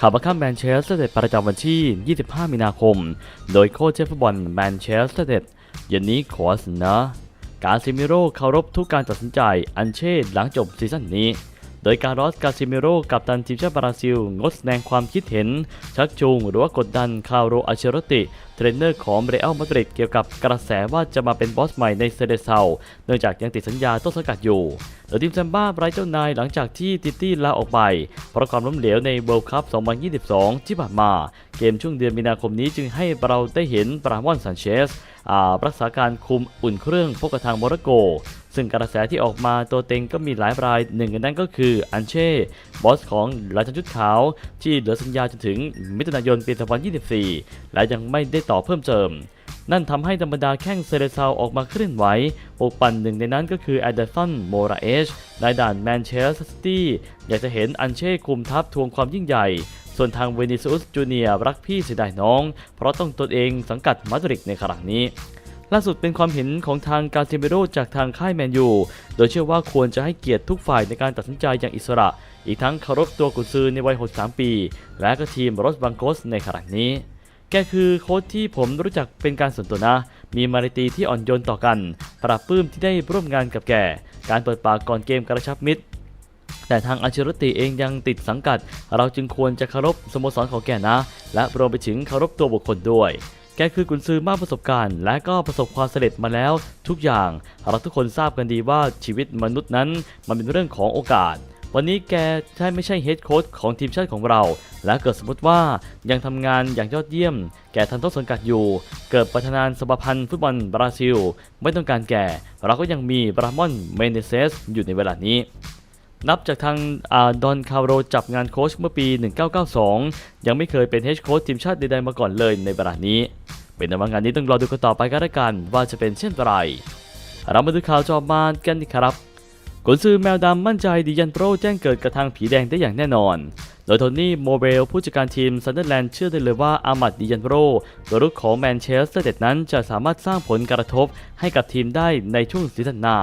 ข่าวบังคับแมนเชสเตอร์เดประจำวันที่ 25 มีนาคม โดยโค้ชเชฟฟุตบอลแมนเชสเตอร์เดเย็นนี้ขอเสนอการซิมิโร่เคารพทุกการตัดสินใจอันเช่หลังจบซีซั่นนี้ ดยการลอสกาซิเมโรกับตันทีมชาติบราซิล งดแสดงความคิดเห็น ชักจูงหรือว่ากดดันคาโรอัชโรติ เทรนเนอร์ของเรอัลมาดริดเกี่ยวกับกระแสว่าจะมาเป็นบอสใหม่ในเซเดเซาเนื่องจากยังติดสัญญาต้นสังกัดอยู่โดยทีมแซมบ้าไร้เจ้านายหลังจากที่ติตี้ลาออกไปเพราะความล้มเหลวในเวิลด์คัพ 2022 ที่ผ่านมา เกมช่วงเดือนมีนาคมนี้จึงให้เราได้เห็นปรามอนซันเชสรักษาการคุมอุ่นเครื่องพบกับทางโมร็อกโก ซึ่งกระแสที่ออกมาตัวเต็งก็มีหลายรายหนึ่งในนั้นก็คืออันเช่บอสของราชันชุดขาว ที่เหลือสัญญาจนถึงมิถุนายนปี 2024 และยังไม่ได้ต่อเพิ่มเติมนั่นทำให้ธรรมดาแข้งเซเลซาวออกมาเคลื่อนไหวปกปั่นหนึ่งในนั้นก็คือแอดเดสันโมราเอชในด่านแมนเชสเตอร์ซิตี้อยากจะเห็นอันเช่คุมทัพทวงความยิ่งใหญ่ ส่วนทางเวนิซุสจูเนียร์รักพี่เสียดายน้อง เพราะต้องตนเองสังกัดมาดริดในครั้งนี้ล่าสุดเป็นความเห็นของทางกาเซเมโรจากทางค่ายแมนยู โดยเชื่อว่าควรจะให้เกียรติทุกฝ่ายในการตัดสินใจอย่างอิสระ อีกทั้งเคารพตัวกุนซือในวัย 63 ปี และก็ทีมรถบังโกสในขณะนี้ แกคือโค้ชที่ผมรู้จักเป็นการส่วนตัวนะ มีมารตีที่อ่อนโยนต่อกัน ปรับปื้มที่ได้ร่วมงานกับแก การเปิดปากก่อนเกมกระชับมิตร แต่ทางอัลเชอรติเองยังติดสังกัด เราจึงควรจะเคารพสโมสรของแกนะ และรวมไปถึงเคารพตัวบุคคลด้วยแกคือกุนซือมากประสบการณ์ และก็ประสบความสำเร็จมาแล้วทุกอย่าง เราทุกคนทราบกันดีว่าชีวิตมนุษย์นั้นมันเป็นเรื่องของโอกาส วันนี้แกใช่ไม่ใช่เฮดโค้ชของทีมชาติของเรา และเกิดสมมติว่ายังทำงานอย่างยอดเยี่ยม แกทันต้นสังกัดอยู่ เกิดประธานสมาพันธ์ฟุตบอลบราซิล ไม่ต้องการแก เราก็ยังมีบรามอนเมเนเซสอยู่ในเวลานี้ นับจากทางอดอนคาโรจับงานโค้ชเมื่อปี 1992 ยังไม่เคยเป็นเฮดโค้ชทีมชาติใดๆมาก่อนเลยในเวลานี้ เป็นแต่ว่างานนี้ต้องรอดูกันต่อไปกันละกันว่าจะเป็นเช่นไร เรามาดูข่าวจอมานกันครับกุนซือแมวดำมั่นใจดิยันโปรแจ้งเกิดกับทางผีแดงได้อย่างแน่นอน โดยโทนี่โมเบลผู้จัดการทีมซันเดอร์แลนด์เชื่อได้เลยว่าอามัดดิยันโปรตัวรุกของแมนเชสเตอร์เด็ดนั้นจะสามารถสร้างผลกระทบให้กับทีมได้ในช่วงซีซั่นหน้า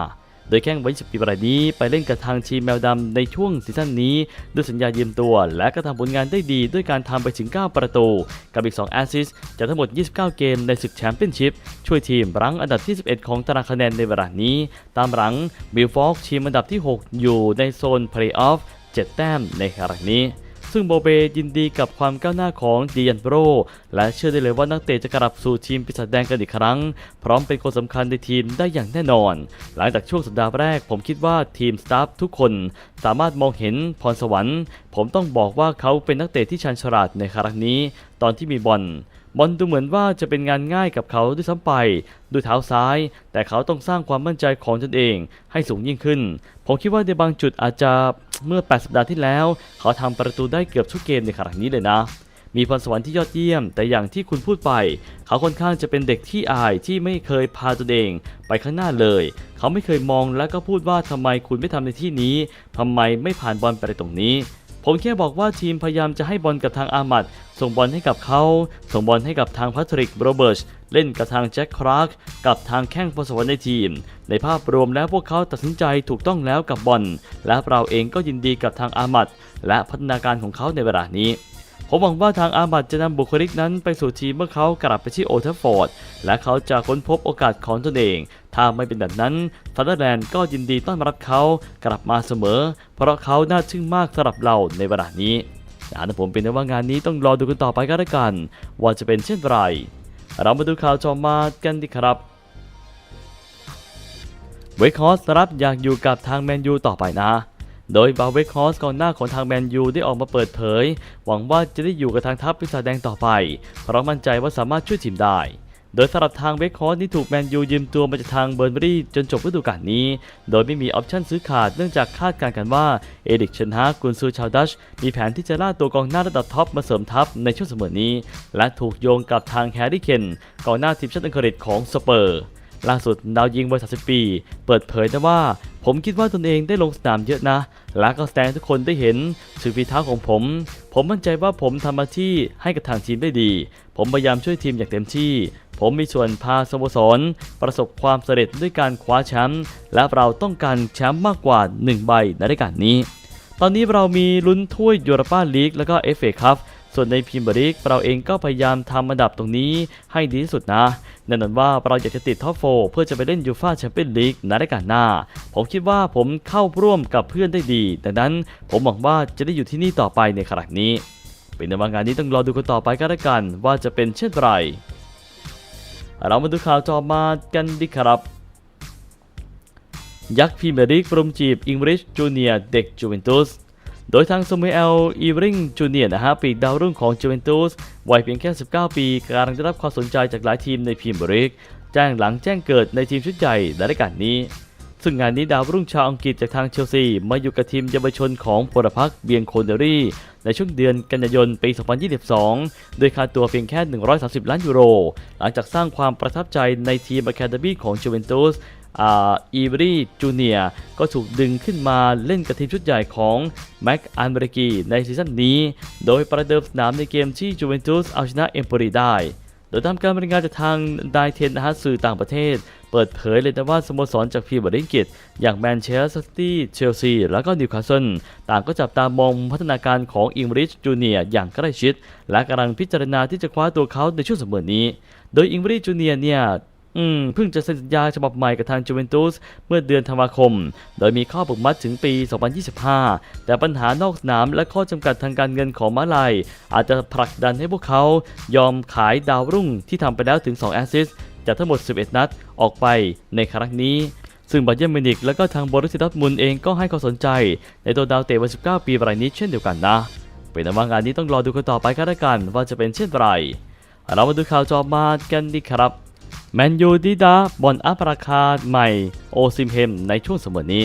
โดยแข้งวัย20ปีรายนี้ไปเล่นกับทางทีมแมวดำในช่วงซีซั่นนี้ ด้วยสัญญายืมตัว และก็ทำผลงานได้ดีด้วยการทำไปถึง 9 ประตู กับอีก 2 แอสซิสต์จากทั้งหมด 29 เกมในศึกแชมเปี้ยนชิพช่วยทีมรั้งอันดับที่ 11 ของตารางคะแนนในเวลานี้ ตามหลังบิลฟอกทีมอันดับที่ 6 อยู่ในโซนเพลย์ออฟ7แต้มในครั้งนี้ ซึ่งโบเบยินดีกับความก้าวหน้าของดียันโบรและเชื่อได้เลยว่านักเตะจะกลับสู่ทีมปีศาจแดงกันอีกครั้ง พร้อมเป็นคนสำคัญในทีมได้อย่างแน่นอน หลังจากช่วงสัปดาห์แรก ผมคิดว่าทีมสตาฟทุกคนสามารถมองเห็นพรสวรรค์ ผมต้องบอกว่าเขาเป็นนักเตะที่ชันฉลาดในครั้งนี้ ตอนที่มีบอล บอลดูเหมือนว่าจะเป็นงานง่ายกับเขาด้วยซ้ำไปด้วยเท้าซ้าย แต่เขาต้องสร้างความมั่นใจของตนเองให้สูงยิ่งขึ้น ผมคิดว่าในบางจุดอาจจะเมื่อ 8 สัปดาห์ที่แล้ว เขาทำประตูได้เกือบทุกเกมในครั้งนี้เลยนะมีพรสวรรค์ที่ยอดเยี่ยม แต่อย่างที่คุณพูดไป เขาค่อนข้างจะเป็นเด็กที่อายที่ไม่เคยพาตัวเองไปข้างหน้าเลย เขาไม่เคยมองและก็พูดว่าทำไมคุณไม่ทำในที่นี้ทำไมไม่ผ่านบอลไปตรงนี้ ผมแค่บอกว่าทีมพยายามจะให้บอลกับทางอามัด ส่งบอลให้กับเขา ส่งบอลให้กับทางพัทริกโรเบิร์ตเล่นกับทางแจ็คคราร์กกับทางแข้งพรสวรรค์ในทีม ในภาพรวมแล้วพวกเขาตัดสินใจถูกต้องแล้วกับบอล และเราเองก็ยินดีกับทางอามัด และพัฒนาการของเขาในเวลานี้ผมหวังว่าทางอาบัตจะนำบุคลิกนั้นไปสู่ทีมเมื่อเขากลับไปที่โอเทฟฟอร์ด และเขาจะค้นพบโอกาสของตนเอง ถ้าไม่เป็นแบบนั้นซันเดอร์แลนด์ก็ยินดีต้อนรับเขากลับมาเสมอ เพราะเขาน่าทึ่งมากสำหรับเราในเวลานี้นะผมเป็นแต่ว่างานนี้ต้องรอดูกันต่อไปก็แล้วกัน ว่าจะเป็นเช่นไร เรามาดูข่าวจอมากันดีครับเวคฮอสรับอยากอยู่กับทางแมนยูต่อไปนะ โดยบาเวคฮอสกองหน้าของทางแมนยูได้ออกมาเปิดเผย หวังว่าจะได้อยู่กับทางทัพปีศาจแดงต่อไป เพราะมั่นใจว่าสามารถช่วยทีมได้ โดยสำหรับทางเวคฮอสที่ถูกแมนยูยืมตัวมาจากทางเบิร์นบรีจนจบฤดูกาลนี้ โดยไม่มีออปชั่นซื้อขาดเนื่องจากคาดการณ์กันว่าเอดิกเชนฮากุนซือชาวดัช มีแผนที่จะล่าตัวกองหน้าระดับท็อปมาเสริมทัพในช่วงเสมอนี้ และถูกโยงกับทางแฮร์รี่เคนกองหน้าทีมชาติอังกฤษของสเปอร์ล่าสุดดาวยิงวัย 30 ปี เปิดเผยนะว่า ผมคิดว่าตนเองได้ลงสนามเยอะนะ และก็แสดงทุกคนได้เห็นถึงฝีเท้าของผม ผมมั่นใจว่าผมทำหน้าที่ให้กับทางทีมได้ดี ผมพยายามช่วยทีมอย่างเต็มที่ ผมมีส่วนพาสโมสร ประสบความสำเร็จด้วยการคว้าแชมป์และเราต้องการแชมป์มากกว่า 1 ใบในรายการนี้ ตอนนี้เรามีลุ้นถ้วยยูโรปาลีกแล้วก็เอฟเอคัพส่วนในพรีเมียร์ลีกเราเองก็พยายามทำอันดับตรงนี้ให้ดีที่สุดนะแน่นอนว่าเราอยากจะติดท็อปโฟเพื่อจะไปเล่นยูฟาแชมเปี้ยนลีกในรายการหน้า ผมคิดว่าผมเข้าร่วมกับเพื่อนได้ดี ดังนั้นผมหวังว่าจะได้อยู่ที่นี่ต่อไปในขณะนี้ เป็นในว่างานนี้ต้องรอดูกันต่อไปก็แล้วกัน ว่าจะเป็นเช่นไร เรามาดูข่าวจอมากันดีครับ ยักษ์พรีเมียร์ลีกปรุมจีบอิงริชจูเนียเด็กจูเวนตุสโดยทางซามูเอลอีริงจูเนียนะฮะปีกดาวรุ่งของจูเวนตุสวัยเพียงแค่ 19 ปีกำลังได้รับความสนใจจากหลายทีมในพรีเมียร์ลีกแจ้งหลังแจ้งเกิดในทีมชุดใหญ่ในรายการนี้ ซึ่งงานนี้ดาวรุ่งชาวอังกฤษจากทางเชลซี มาอยู่กับทีมเยาวชนของพลพรรคเบียงโคเนอรี่ ในช่วงเดือนกันยายนปี 2022 โดยค่าตัวเพียงแค่ 130 ล้านยูโร หลังจากสร้างความประทับใจในทีมอะคาเดมี่ของจูเวนตุสอ่าอีบรีจูเนียก็ถูกดึงขึ้นมาเล่นกับทีมชุดใหญ่ของแม็กอันเบรกีในซีซั่นนี้ โดยประเดิมสนามในเกมที่จูเวนตุสเอาชนะเอมโปรีได้ โดยตามการบรรยายงานจากทางไดเทนนะฮะสื่อต่างประเทศ เปิดเผยเลยนะว่าสโมสรจากพรีเมียร์ลีกอังกฤษอย่างแมนเชสเตอร์ซิตี้เชลซี แล้วก็นิวคาสเซิลต่างก็จับตามองพัฒนาการของอิงริชจูเนียอย่างใกล้ชิด และกำลังพิจารณาที่จะคว้าตัวเขาในช่วงเสมอนี้ โดยอิงริชจูเนียเนี่ยอืมเพิ่งจะเซ็นสัญญาฉบับใหม่กับทางจูเวนตุสเมื่อเดือนธันวาคม โดยมีข้อผูกมัดถึงปี 2025 แต่ปัญหานอกสนามและข้อจำกัดทางการเงินของมาลายอาจจะผลักดันให้พวกเขายอมขายดาวรุ่งที่ทำไปแล้วถึง 2 แอสซิสต์ จากทั้งหมด 11 นัดออกไปในครั้งนี้ ซึ่งบาเยอร์มินิกและก็ทางบรุสซิดอร์ทมุนเองก็ให้ความสนใจในตัวดาวเตะวัย 19 ปีรายนี้เช่นเดียวกันนะเป็นแต่ว่างานนี้ต้องรอดูกันต่อไปกันละกันว่าจะเป็นเช่นไรเรามาดูข่าวจอมากันดีครับแมนยูดิดาบอลอัปราคาใหม่ โอซิมเฮมในช่วงสมอนี้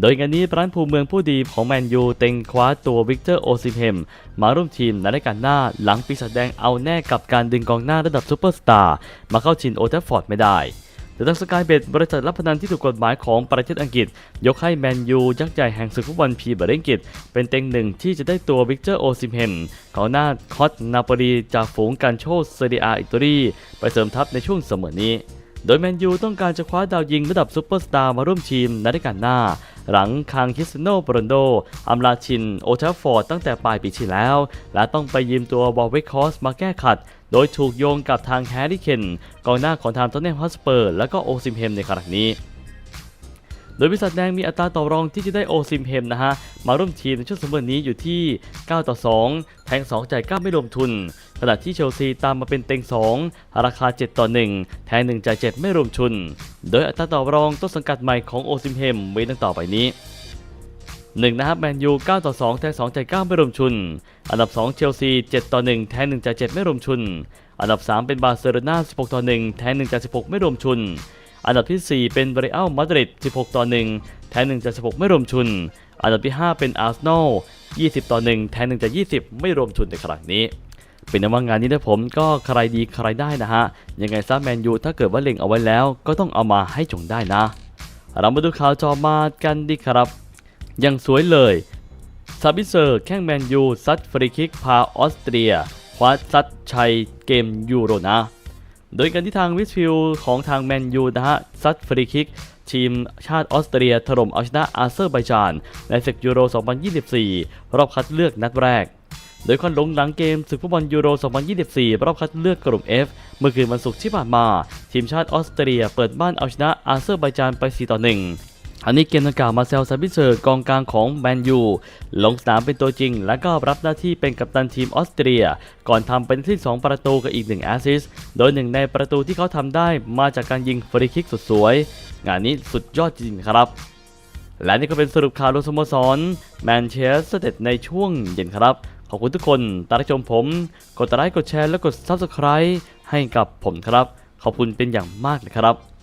โดยงานนี้ร้านภูเมืองผู้ดีของแมนยูเต็งคว้าตัววิกเตอร์โอซิมเฮมมาร่วมทีมในรายการหน้าหลังปีศาจแดงเอาแน่กับการดึงกองหน้าระดับซูเปอร์สตาร์มาเข้าชิงโอเทฟฟอร์ดไม่ได้แต่ทางสกายเบดบริษัทรับพนันที่ถูกกฎหมายของประเทศอังกฤษ ยกให้แมนยูยักษ์ใหญ่แห่งศึกฟุตบอลพรีเมียร์ลีกอังกฤษเป็นเต็งหนึ่งที่จะได้ตัววิกเตอร์โอซิมเฮมของหน้าคอตนาปลีจากฝูงการโชเซเรียอาอิตาลีไปเสริมทัพในช่วงเสมอนี้ โดยแมนยูต้องการจะคว้าดาวยิงระดับซูเปอร์สตาร์มาร่วมทีมในรายการหน้า หลังคางคิสโนโรนโดอำลาชินโอทัฟฟอร์ดตั้งแต่ปลายปีที่แล้ว และต้องไปยืมตัวบอลเวคคอสมาแก้ขัด โดยถูกโยงกับทางแฮร์รี่เคนกองหน้าของทางทอนเนมฮอสเปอร์ และก็โอซิมเฮมในครั้งนี้โดยบริษัทแดงมีอัตราต่อรองที่จะได้โอซิมเฮมนะฮะ มาร่วมทีมในช่วงสมบูรณ์นี้อยู่ที่ 9 ต่อ 2 แทง 2 จ่าย 9 ไม่รวมทุน ณะที่เชลซีตามมาเป็นเต็ง 2 ราคา 7 ต่อ 1 แทง1จ่าย7ไม่รวมทุน โดยอัตราต่อรองต้นสังกัดใหม่ของโอซิมเฮมมีดังต่อไปนี้1นะครับแมนยู9ต่อ2แทง2จ่าย9ไม่รวมทุน อันดับ 2 เชลซี7ต่อ1แทง1จ่าย7ไม่รวมทุน อันดับ 3 เป็นบาร์เซโลนา16ต่อ1แทง1จ่าย16 ไม่รวมทุน อันดับที่ 4 เป็นเรอัลมาดริด16ต่อ1แทน1จาก16 ไม่รวมทุน อันดับที่ 5 เป็นอาร์เซนอล20ต่อ1แทน1จาก20 ไม่รวมทุนในครั้งนี้ เป็นนว่างานนี้นะผมก็ใครดีใครได้นะฮะ ยังไงซะแมนยูถ้าเกิดว่าเล็งเอาไว้แล้ว ก็ต้องเอามาให้จงได้นะ เรามาดูข่าวจอมากันดีครับ ยังสวยเลยซาบิเซอร์แข้งแมนยูซัดฟรีคิกพาออสเตรียคว้าซัดชัยเกมยูโรนะ โดยการที่ทางวิสฟิลของทางแมนยูนะฮะซัดฟรีคิกทีมชาติออสเตรียถล่มเอาชนะอาเซอร์ไบจานในศึกยูโร 2024 รอบคัดเลือกนัดแรก โดยควันหลงหลังเกมศึกฟุตบอลยูโร 2024 รอบคัดเลือกกลุ่ม F เมื่อคืนวันศุกร์ที่ผ่านมา ทีมชาติออสเตรียเปิดบ้านเอาชนะอาเซอร์ไบจานไป 4 ต่อ 1อันนี้เกมดังกล่าวมาเซลซาบิเซอร์กองกลางของแมนยูลงสนามเป็นตัวจริง และก็รับหน้าที่เป็นกัปตันทีมออสเตรีย ก่อนทำเป็นที่ 2 ประตูกับอีก 1 แอสซิสโดยหนึ่งในประตูที่เขาทำได้มาจากการยิงฟรีคิกสุดสวย งานนี้สุดยอดจริงครับ และนี่ก็เป็นสรุปข่าวลงสโมสรแมนเชสเตอร์ในช่วงเย็นครับ อบคุณทุกคนตามรับชมผม กดไลค์กดแชร์และกด Subscribe ให้กับผมครับ ขอบคุณเป็นอย่างมากเลยครับ